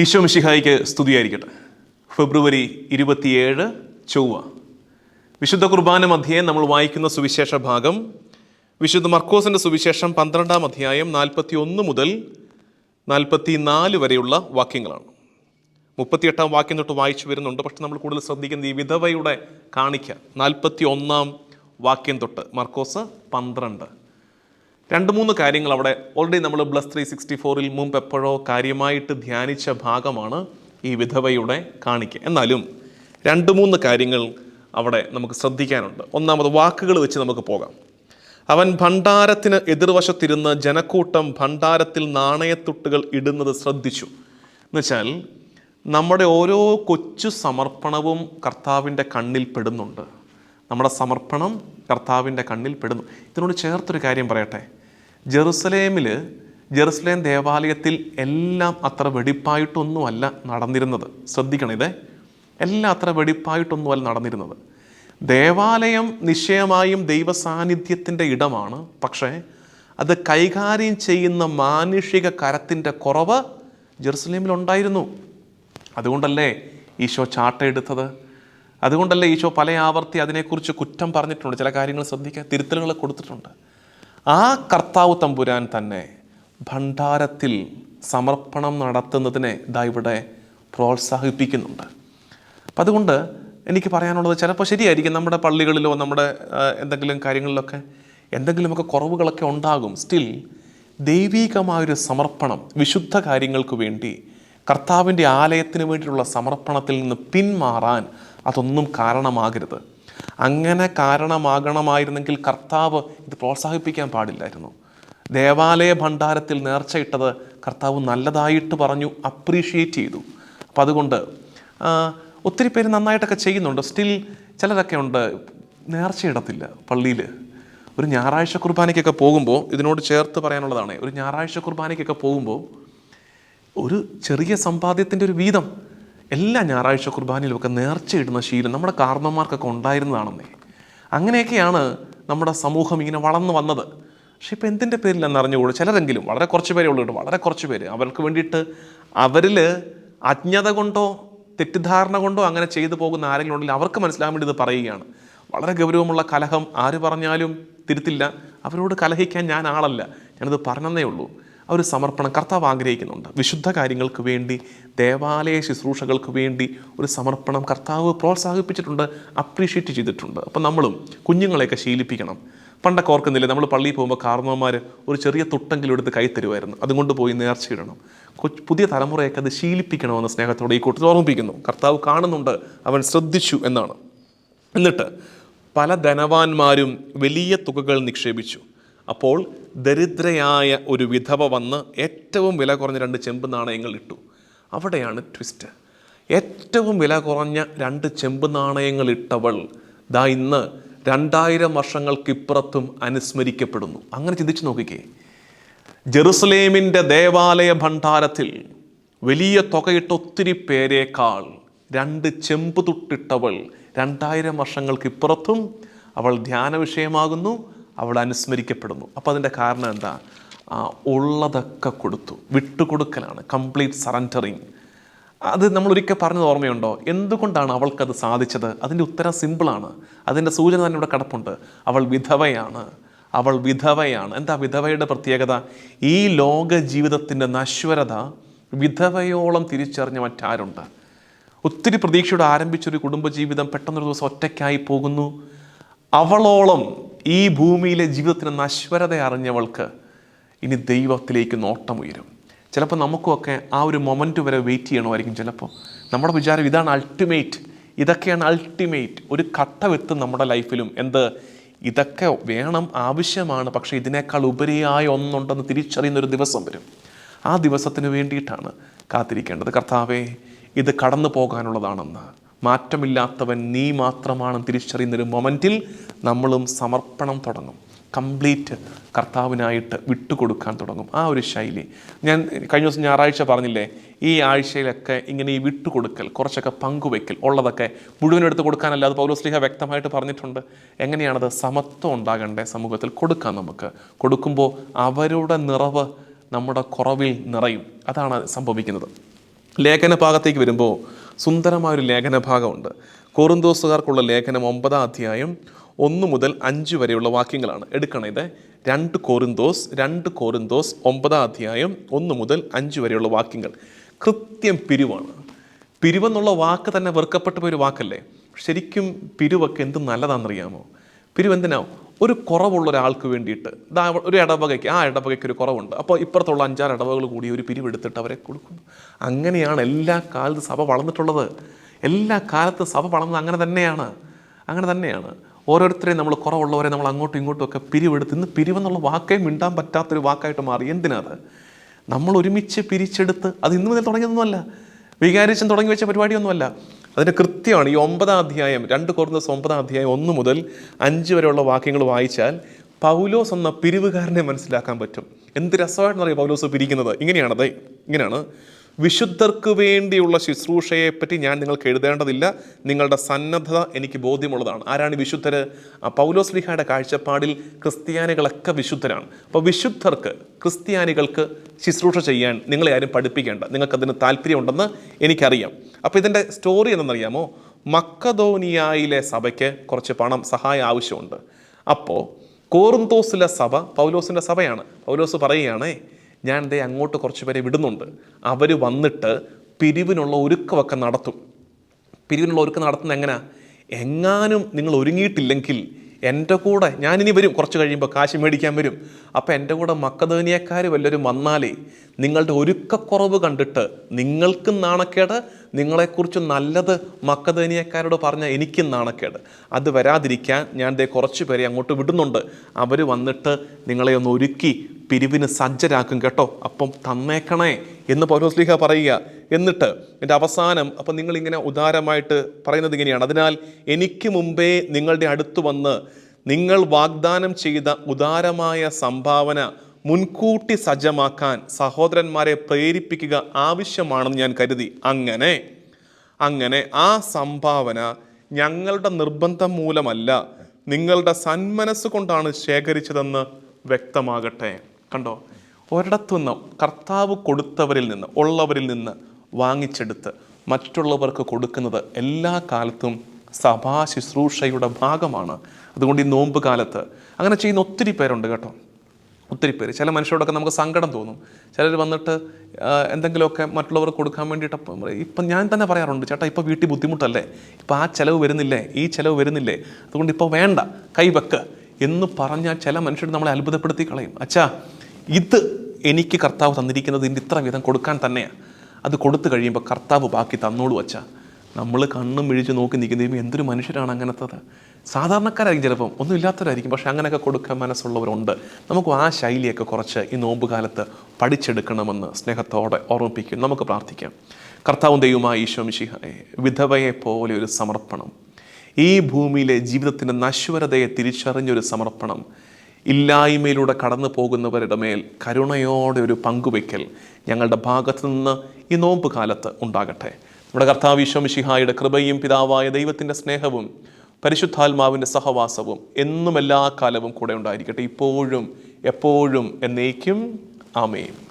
ഈശോ മിശിഹായിക്ക് സ്തുതിയായിരിക്കട്ടെ. ഫെബ്രുവരി ഇരുപത്തിയേഴ് ചൊവ്വ. വിശുദ്ധ കുർബാന മധ്യേ നമ്മൾ വായിക്കുന്ന സുവിശേഷ ഭാഗം വിശുദ്ധ മർക്കോസിന്റെ സുവിശേഷം പന്ത്രണ്ടാം അധ്യായം നാൽപ്പത്തി ഒന്ന് മുതൽ നാൽപ്പത്തി നാല് വരെയുള്ള വാക്യങ്ങളാണ്. മുപ്പത്തിയെട്ടാം വാക്യം തൊട്ട് വായിച്ചു വരുന്നുണ്ട് പക്ഷെ നമ്മൾ കൂടുതൽ ശ്രദ്ധിക്കുന്നത് ഈ വിധവയുടെ കാണിക്ക. നാൽപ്പത്തി ഒന്നാം വാക്യം തൊട്ട് മർക്കോസ് പന്ത്രണ്ട്. രണ്ട് മൂന്ന് കാര്യങ്ങൾ അവിടെ ഓൾറെഡി നമ്മൾ ബ്ലസ് ത്രീ സിക്സ്റ്റി ഫോറിൽ മുമ്പ് എപ്പോഴോ കാര്യമായിട്ട് ധ്യാനിച്ച ഭാഗമാണ് ഈ വിധവയുടെ കാണിക്ക. എന്നാലും രണ്ട് മൂന്ന് കാര്യങ്ങൾ അവിടെ നമുക്ക് ശ്രദ്ധിക്കാനുണ്ട്. ഒന്നാമത് വാക്കുകൾ വെച്ച് നമുക്ക് പോകാം. അവൻ ഭണ്ഡാരത്തിന് എതിർവശത്തിരുന്ന് ജനക്കൂട്ടം ഭണ്ഡാരത്തിൽ നാണയത്തുട്ടുകൾ ഇടുന്നത് ശ്രദ്ധിച്ചു. എന്നുവെച്ചാൽ നമ്മുടെ ഓരോ കൊച്ചു സമർപ്പണവും കർത്താവിന്റെ കണ്ണിൽ പെടുന്നുണ്ട്. നമ്മുടെ സമർപ്പണം കർത്താവിന്റെ കണ്ണിൽ പെടുന്നു. ഇതിനോട് ചേർത്തൊരു കാര്യം പറയട്ടെ. ജെറുസലേമിൽ ജെറുസലേം ദേവാലയത്തിൽ എല്ലാം അത്ര വെടിപ്പായിട്ടൊന്നുമല്ല നടന്നിരുന്നത്. ശ്രദ്ധിക്കണം ഇതേ. എല്ലാം അത്ര വെടിപ്പായിട്ടൊന്നുമല്ല നടന്നിരുന്നത്. ദേവാലയം നിശ്ചയമായും ദൈവ സാന്നിധ്യത്തിന്റെ ഇടമാണ്. പക്ഷേ അത് കൈകാര്യം ചെയ്യുന്ന മാനുഷിക കരത്തിന്റെ കുറവ് ജെറുസലേമിലുണ്ടായിരുന്നു. അതുകൊണ്ടല്ലേ ഈശോ ചാട്ടയെടുത്തത് അതുകൊണ്ടല്ലേ ഈശോ പല ആവർത്തി അതിനെക്കുറിച്ച് കുറ്റം പറഞ്ഞിട്ടുണ്ട്? ചില കാര്യങ്ങൾ ശ്രദ്ധിക്കുക. തിരുത്തലുകൾ കൊടുത്തിട്ടുണ്ട്. ആ കർത്താവ് തമ്പുരാൻ തന്നെ ഭണ്ഡാരത്തിൽ സമർപ്പണം നടത്തുന്നതിനെ ഇതാ ഇവിടെ പ്രോത്സാഹിപ്പിക്കുന്നുണ്ട്. അപ്പം അതുകൊണ്ട് എനിക്ക് പറയാനുള്ളത് ചിലപ്പോൾ ശരിയായിരിക്കും നമ്മുടെ പള്ളികളിലോ നമ്മുടെ എന്തെങ്കിലും കാര്യങ്ങളിലൊക്കെ എന്തെങ്കിലുമൊക്കെ കുറവുകളൊക്കെ ഉണ്ടാകും. സ്റ്റിൽ ദൈവീകമായൊരു സമർപ്പണം വിശുദ്ധ കാര്യങ്ങൾക്ക് വേണ്ടി കർത്താവിന്റെ ആലയത്തിന് വേണ്ടിയിട്ടുള്ള സമർപ്പണത്തിൽ നിന്ന് പിന്മാറാൻ അതൊന്നും കാരണമാകരുത്. അങ്ങനെ കാരണമാകണമായിരുന്നെങ്കിൽ കർത്താവ് ഇത് പ്രോത്സാഹിപ്പിക്കാൻ പാടില്ലായിരുന്നു. ദേവാലയ ഭണ്ഡാരത്തിൽ നേർച്ചയിട്ടത് കർത്താവ് നല്ലതായിട്ട് പറഞ്ഞു അപ്രീഷിയേറ്റ് ചെയ്തു. അപ്പം അതുകൊണ്ട് ഒത്തിരി പേര് നന്നായിട്ടൊക്കെ ചെയ്യുന്നുണ്ട്. സ്റ്റിൽ ചിലരൊക്കെ ഉണ്ട് നേർച്ചയിടത്തില്ല പള്ളിയിൽ ഒരു ഞായറാഴ്ച കുർബാനയ്ക്കൊക്കെ പോകുമ്പോൾ ഇതിനോട് ചേർത്ത് പറയാനുള്ളതാണ് ഒരു ഞായറാഴ്ച കുർബാനയ്ക്കൊക്കെ പോകുമ്പോൾ ഒരു ചെറിയ സമ്പാദ്യത്തിന്റെ ഒരു വീതം എല്ലാ ഞായറാഴ്ച കുർബാനയിലുമൊക്കെ നേർച്ചയിടുന്ന ശീലം നമ്മുടെ കാരണന്മാർക്കൊക്കെ ഉണ്ടായിരുന്നതാണെന്നേ. അങ്ങനെയൊക്കെയാണ് നമ്മുടെ സമൂഹം ഇങ്ങനെ വളർന്നു വന്നത്. പക്ഷെ ഇപ്പം എന്തിന്റെ പേരിലെന്ന് അറിഞ്ഞുകൂടും ചിലരെങ്കിലും വളരെ കുറച്ച് പേരേ ഉള്ളൂ കേട്ടോ വളരെ കുറച്ച് പേര്. അവർക്ക് വേണ്ടിയിട്ട് അവരിൽ അജ്ഞത കൊണ്ടോ തെറ്റിദ്ധാരണ കൊണ്ടോ അങ്ങനെ ചെയ്തു പോകുന്ന ആരെങ്കിലും ഉണ്ടെങ്കിൽ അവർക്ക് മനസ്സിലാകാൻ വേണ്ടി ഇത് പറയുകയാണ്. വളരെ ഗൗരവമുള്ള കലഹം ആര് പറഞ്ഞാലും തിരുത്തില്ല. അവരോട് കലഹിക്കാൻ ഞാൻ ആളല്ല. ഞാനിത് പറഞ്ഞതേ ഉള്ളൂ. ആ ഒരു സമർപ്പണം കർത്താവ് ആഗ്രഹിക്കുന്നുണ്ട്. വിശുദ്ധ കാര്യങ്ങൾക്ക് വേണ്ടി ദേവാലയ ശുശ്രൂഷകൾക്ക് വേണ്ടി ഒരു സമർപ്പണം കർത്താവ് പ്രോത്സാഹിപ്പിച്ചിട്ടുണ്ട് അപ്രീഷിയേറ്റ് ചെയ്തിട്ടുണ്ട്. അപ്പം നമ്മളും കുഞ്ഞുങ്ങളെയൊക്കെ ശീലിപ്പിക്കണം. പണ്ടൊക്കെ ഓർക്കുന്നില്ലേ നമ്മൾ പള്ളിയിൽ പോകുമ്പോൾ കാർന്നവന്മാർ ഒരു ചെറിയ തുട്ടെങ്കിലും എടുത്ത് കൈ തരുമായിരുന്നു. അതുകൊണ്ട് പോയി നേർച്ചയിടണം പുതിയ തലമുറയൊക്കെ അത് ശീലിപ്പിക്കണമെന്ന് സ്നേഹത്തോടെ ഈ കൂട്ടത്തിൽ ഓർമ്മിപ്പിക്കുന്നു. കർത്താവ് കാണുന്നുണ്ട് അവൻ ശ്രദ്ധിച്ചു എന്നാണ്. എന്നിട്ട് പല ധനവാന്മാരും വലിയ തുകകൾ നിക്ഷേപിച്ചു. അപ്പോൾ ദരിദ്രയായ ഒരു വിധവ വന്ന് ഏറ്റവും വില കുറഞ്ഞ രണ്ട് ചെമ്പ് നാണയങ്ങൾ ഇട്ടു. അവിടെയാണ് ട്വിസ്റ്റ് ഏറ്റവും വില കുറഞ്ഞ രണ്ട് ചെമ്പ് നാണയങ്ങൾ ഇട്ടവൾ ദാ ഇന്ന് രണ്ടായിരം വർഷങ്ങൾക്കിപ്പുറത്തും അനുസ്മരിക്കപ്പെടുന്നു. അങ്ങനെ ചിന്തിച്ചു നോക്കിക്കേ. ജെറുസലേമിന്റെ ദേവാലയ ഭണ്ഡാരത്തിൽ വലിയ തുകയിട്ട ഒത്തിരി പേരേക്കാൾ രണ്ട് ചെമ്പ് തൊട്ടിട്ടവൾ രണ്ടായിരം വർഷങ്ങൾക്കിപ്പുറത്തും അവൾ ധ്യാന വിഷയമാകുന്നു അവൾ അനുസ്മരിക്കപ്പെടുന്നു. അപ്പോൾ അതിന്റെ കാരണം എന്താ? ഉള്ളതൊക്കെ കൊടുത്തു. വിട്ടുകൊടുക്കലാണ്. Complete surrendering. അത് നമ്മൾ ഒരിക്കൽ പറഞ്ഞത് ഓർമ്മയുണ്ടോ? എന്തുകൊണ്ടാണ് അവൾക്കത് സാധിച്ചത്? അതിന്റെ ഉത്തരം സിമ്പിളാണ്. അതിന്റെ സൂചന തന്നെ ഇവിടെ കിടപ്പുണ്ട്. അവൾ വിധവയാണ്. അവൾ വിധവയാണ്. എന്താ വിധവയുടെ പ്രത്യേകത? ഈ ലോക ജീവിതത്തിന്റെ നശ്വരത വിധവയോളം തിരിച്ചറിഞ്ഞ മറ്റാരുണ്ട്? ഒത്തിരി പ്രതീക്ഷയോടെ ആരംഭിച്ചൊരു കുടുംബജീവിതം പെട്ടെന്നൊരു ദിവസം ഒറ്റയ്ക്കായി പോകുന്നു. അവളോളം ഈ ഭൂമിയിലെ ജീവിതത്തിന് നശ്വരത അറിഞ്ഞവൾക്ക് ഇനി ദൈവത്തിലേക്ക് നോട്ടമുയരും ചിലപ്പോൾ നമുക്കുമൊക്കെ ആ ഒരു മൊമെന്റ് വരെ വെയിറ്റ് ചെയ്യണമായിരിക്കും ചിലപ്പോൾ. നമ്മുടെ വിചാരം ഇതാണ് അൾട്ടിമേറ്റ്. ഇതൊക്കെയാണ് അൾട്ടിമേറ്റ്. ഒരു ഘട്ടമെത്തും നമ്മുടെ ലൈഫിലും. എന്ത്? ഇതൊക്കെ വേണം ആവശ്യമാണ്. പക്ഷേ ഇതിനേക്കാൾ ഉപരിയായ ഒന്നുണ്ടെന്ന് തിരിച്ചറിയുന്ന ഒരു ദിവസം വരും. ആ ദിവസത്തിന് വേണ്ടിയിട്ടാണ് കാത്തിരിക്കേണ്ടത്. കർത്താവേ ഇത് കടന്നു പോകാനുള്ളതാണെന്ന് മാറ്റമില്ലാത്തവൻ നീ മാത്രമാണ് തിരിച്ചറിയുന്ന ഒരു മൊമെന്റിൽ നമ്മളും സമർപ്പണം തുടങ്ങും. കംപ്ലീറ്റ് കർത്താവിനായിട്ട് വിട്ടുകൊടുക്കാൻ തുടങ്ങും. ആ ഒരു ശൈലി. ഞാൻ കഴിഞ്ഞ ദിവസം ഞായറാഴ്ച പറഞ്ഞില്ലേ ഈ ആഴ്ചയിലൊക്കെ ഇങ്ങനെ ഈ വിട്ടുകൊടുക്കൽ കുറച്ചൊക്കെ പങ്കുവെക്കൽ ഉള്ളതൊക്കെ മുഴുവൻ എടുത്ത് കൊടുക്കാനല്ല. അത് പൗലോസ്ലിഹ വ്യക്തമായിട്ട് പറഞ്ഞിട്ടുണ്ട്. എങ്ങനെയാണത്? സമത്വം ഉണ്ടാകേണ്ടേ സമൂഹത്തിൽ കൊടുക്കാം നമുക്ക്. കൊടുക്കുമ്പോൾ അവരുടെ നിറവ് നമ്മുടെ കുറവിൽ നിറയും. അതാണ് സംഭവിക്കുന്നത്. ലേഖന ഭാഗത്തേക്ക് വരുമ്പോൾ സുന്ദരമായൊരു ലേഖന ഭാഗമുണ്ട് കോറുന്തോസുകാർക്കുള്ള ലേഖനം ഒമ്പതാം അധ്യായം ഒന്ന് മുതൽ അഞ്ച് വരെയുള്ള വാക്യങ്ങളാണ്. എടുക്കണം ഇത്. രണ്ട് കോറിന്തോസ് രണ്ട് കോറിന്തോസ് ഒമ്പതാം അധ്യായം ഒന്ന് മുതൽ അഞ്ച് വരെയുള്ള വാക്യങ്ങൾ. കൃത്യം പിരിവാണ്. പിരിവെന്നുള്ള വാക്ക് തന്നെ വെറുക്കപ്പെട്ട ഒരു വാക്കല്ലേ? ശരിക്കും പിരിവൊക്കെ എന്ത് നല്ലതാണെന്നറിയാമോ? പിരിവെന്തിനാവും ഒരു കുറവുള്ള ഒരാൾക്ക് വേണ്ടിയിട്ട്. ഒരു ഇടവകയ്ക്ക് ആ ഇടവകയ്ക്ക് ഒരു കുറവുണ്ട്. അപ്പോൾ ഇപ്പുറത്തുള്ള അഞ്ചാറ് ഇടവകൾ കൂടി ഒരു പിരിവെടുത്തിട്ട് അവരെ കൊടുക്കുന്നു. അങ്ങനെയാണ് എല്ലാ കാലത്തും സഭ വളർന്നിട്ടുള്ളത്. എല്ലാ കാലത്തും സഭ വളർന്നത് അങ്ങനെ തന്നെയാണ്. അങ്ങനെ തന്നെയാണ്. ഓരോരുത്തരെയും നമ്മൾ കുറവുള്ളവരെ നമ്മൾ അങ്ങോട്ടും ഇങ്ങോട്ടും ഒക്കെ പിരിവെടുത്ത് ഇന്ന് പിരിവെന്നുള്ള വാക്കേ മിണ്ടാൻ പറ്റാത്തൊരു വാക്കായിട്ട് മാറി. എന്തിനാത്? നമ്മൾ ഒരുമിച്ച് പിരിച്ചെടുത്ത് അത് ഇന്ന് മുതൽ തുടങ്ങിയതൊന്നുമല്ല. വികാരിച്ചും തുടങ്ങി വെച്ച പരിപാടിയൊന്നുമല്ല. അതിന്റെ കൃത്യമാണ് ഈ ഒമ്പതാം അധ്യായം രണ്ട് കോർന്നസ് ഒമ്പതാം അധ്യായം ഒന്ന് മുതൽ അഞ്ച് വരെയുള്ള വാക്യങ്ങൾ വായിച്ചാൽ പൗലോസ് എന്ന പിരിവുകാരനെ മനസ്സിലാക്കാൻ പറ്റും. എന്ത് രസമായിട്ടെന്ന് അറിയാം പൗലോസ് പിരിക്കുന്നത്? ഇങ്ങനെയാണത് ഇങ്ങനെയാണ്. വിശുദ്ധർക്ക് വേണ്ടിയുള്ള ശുശ്രൂഷയെപ്പറ്റി ഞാൻ നിങ്ങൾക്ക് എഴുതേണ്ടതില്ല. നിങ്ങളുടെ സന്നദ്ധത എനിക്ക് ബോധ്യമുള്ളതാണ്. ആരാണ് വിശുദ്ധർ പൗലോസ്ലിഹയുടെ കാഴ്ചപ്പാടിൽ ക്രിസ്ത്യാനികളൊക്കെ വിശുദ്ധരാണ്. അപ്പോൾ വിശുദ്ധർക്ക് ക്രിസ്ത്യാനികൾക്ക് ശുശ്രൂഷ ചെയ്യാൻ നിങ്ങളെ ആരും പഠിപ്പിക്കേണ്ട. നിങ്ങൾക്കതിന് താല്പര്യമുണ്ടെന്ന് എനിക്കറിയാം. അപ്പോൾ ഇതിന്റെ സ്റ്റോറി എന്തെന്നറിയാമോ മക്കതോനിയായിലെ സഭയ്ക്ക് കുറച്ച് പണം സഹായം ആവശ്യമുണ്ട്. അപ്പോൾ കോറുന്തോസിലെ സഭ പൗലോസിന്റെ സഭയാണ്. പൗലോസ് പറയുകയാണേ ഞാൻ ദേ അങ്ങോട്ട് കുറച്ച് പേരെ വിടുന്നുണ്ട്. അവർ വന്നിട്ട് പിരിവിനുള്ള ഒരുക്കമൊക്കെ നടത്തും. പിരിവിനുള്ള ഒരുക്കം നടത്തുന്നത് എങ്ങനെയാ എങ്ങാനും നിങ്ങൾ ഒരുങ്ങിയിട്ടില്ലെങ്കിൽ എന്റെ കൂടെ ഞാനിനി വരും. കുറച്ച് കഴിയുമ്പോൾ കാശ് മേടിക്കാൻ വരും. അപ്പോൾ എന്റെ കൂടെ മക്കതേനിയക്കാർ വല്ലവരും വന്നാലേ നിങ്ങളുടെ ഒരുക്കക്കുറവ് കണ്ടിട്ട് നിങ്ങൾക്കും നാണക്കേട് നിങ്ങളെക്കുറിച്ച് നല്ലത് മക്കതേനിയക്കാരോട് പറഞ്ഞാൽ എനിക്കും നാണക്കേട്. അത് വരാതിരിക്കാൻ ഞാൻ ദേ കുറച്ച് പേരെ അങ്ങോട്ട് വിടുന്നുണ്ട്. അവർ വന്നിട്ട് നിങ്ങളെ ഒന്ന് ഒരുക്കി പിരിവിന് സജ്ജരാക്കും കേട്ടോ. അപ്പം തന്നേക്കണേ എന്ന് പൗരോസ്ലിഹ പറയുക. എന്നിട്ട് എന്റെ അവസാനം അപ്പം നിങ്ങളിങ്ങനെ ഉദാരമായിട്ട് പറയുന്നത് ഇങ്ങനെയാണ്. അതിനാൽ എനിക്ക് മുമ്പേ നിങ്ങളുടെ അടുത്ത് വന്ന് നിങ്ങൾ വാഗ്ദാനം ചെയ്ത ഉദാരമായ സംഭാവന മുൻകൂട്ടി സജ്ജമാക്കാൻ സഹോദരന്മാരെ പ്രേരിപ്പിക്കുക ആവശ്യമാണെന്ന് ഞാൻ കരുതി. അങ്ങനെ അങ്ങനെ ആ സംഭാവന ഞങ്ങളുടെ നിർബന്ധം മൂലമല്ല നിങ്ങളുടെ സന്മനസ് കൊണ്ടാണ് ശേഖരിച്ചതെന്ന് വ്യക്തമാകട്ടെ. കണ്ടോ? ഒരിടത്തു നിന്ന് കർത്താവ് കൊടുത്തവരിൽ നിന്ന് ഉള്ളവരിൽ നിന്ന് വാങ്ങിച്ചെടുത്ത് മറ്റുള്ളവർക്ക് കൊടുക്കുന്നത് എല്ലാ കാലത്തും സഭാ ശുശ്രൂഷയുടെ ഭാഗമാണ്. അതുകൊണ്ട് ഈ നോമ്പ് കാലത്ത് അങ്ങനെ ചെയ്യുന്ന ഒത്തിരി പേരുണ്ട് കേട്ടോ. ഒത്തിരി പേര്. ചില മനുഷ്യരോടൊക്കെ നമുക്ക് സങ്കടം തോന്നും. ചിലർ വന്നിട്ട് എന്തെങ്കിലുമൊക്കെ മറ്റുള്ളവർക്ക് കൊടുക്കാൻ വേണ്ടിയിട്ട് ഇപ്പം ഞാൻ തന്നെ പറയാറുണ്ട് ചേട്ടാ ഇപ്പോൾ വീട്ടിൽ ബുദ്ധിമുട്ടല്ലേ? ഇപ്പം ആ ചിലവ് വരുന്നില്ലേ? ഈ ചിലവ് വരുന്നില്ലേ? അതുകൊണ്ട് ഇപ്പോൾ വേണ്ട കൈവെക്ക് എന്ന് പറഞ്ഞാൽ ചില മനുഷ്യർ നമ്മളെ അത്ഭുതപ്പെടുത്തി കളയും. അച്ഛാ ഇത് എനിക്ക് കർത്താവ് തന്നിരിക്കുന്നത് ഇതിന്റെ ഇത്ര വീതം കൊടുക്കാൻ തന്നെയാണ് അത് കൊടുത്തു കഴിയുമ്പോൾ കർത്താവ് ബാക്കി തന്നോളൂ വച്ചാൽ നമ്മൾ കണ്ണും മിഴിച്ച് നോക്കി നിൽക്കുന്നതും എന്തൊരു മനുഷ്യരാണ് അങ്ങനത്തത്. സാധാരണക്കാരായിരിക്കും ചിലപ്പം ഒന്നും ഇല്ലാത്തവരായിരിക്കും പക്ഷേ അങ്ങനെയൊക്കെ കൊടുക്കാൻ മനസ്സുള്ളവരുണ്ട്. നമുക്ക് ആ ശൈലിയൊക്കെ കുറച്ച് ഈ നോമ്പ് കാലത്ത് പഠിച്ചെടുക്കണമെന്ന് സ്നേഹത്തോടെ ഓർമ്മിപ്പിക്കും നമുക്ക് പ്രാർത്ഥിക്കാം. കർത്താവും ദൈവമായ ഈശോ മിശിഹായെ വിധവയെ പോലെ ഒരു സമർപ്പണം. ഈ ഭൂമിയിലെ ജീവിതത്തിന്റെ നശ്വരതയെ തിരിച്ചറിഞ്ഞൊരു സമർപ്പണം. ഇല്ലായ്മയിലൂടെ കടന്നു പോകുന്നവരുടെ മേൽ കരുണയോടെ ഒരു പങ്കുവയ്ക്കൽ ഞങ്ങളുടെ ഭാഗത്തു നിന്ന് ഈ നോമ്പ് കാലത്ത് ഉണ്ടാകട്ടെ. നമ്മുടെ കർത്താവ് ഈശോമിഷിഹായുടെ കൃപയും പിതാവായ ദൈവത്തിന്റെ സ്നേഹവും പരിശുദ്ധാത്മാവിന്റെ സഹവാസവും എന്നും എല്ലാ കാലവും കൂടെ ഉണ്ടായിരിക്കട്ടെ. ഇപ്പോഴും എപ്പോഴും എന്നേക്കും. ആമേൻ.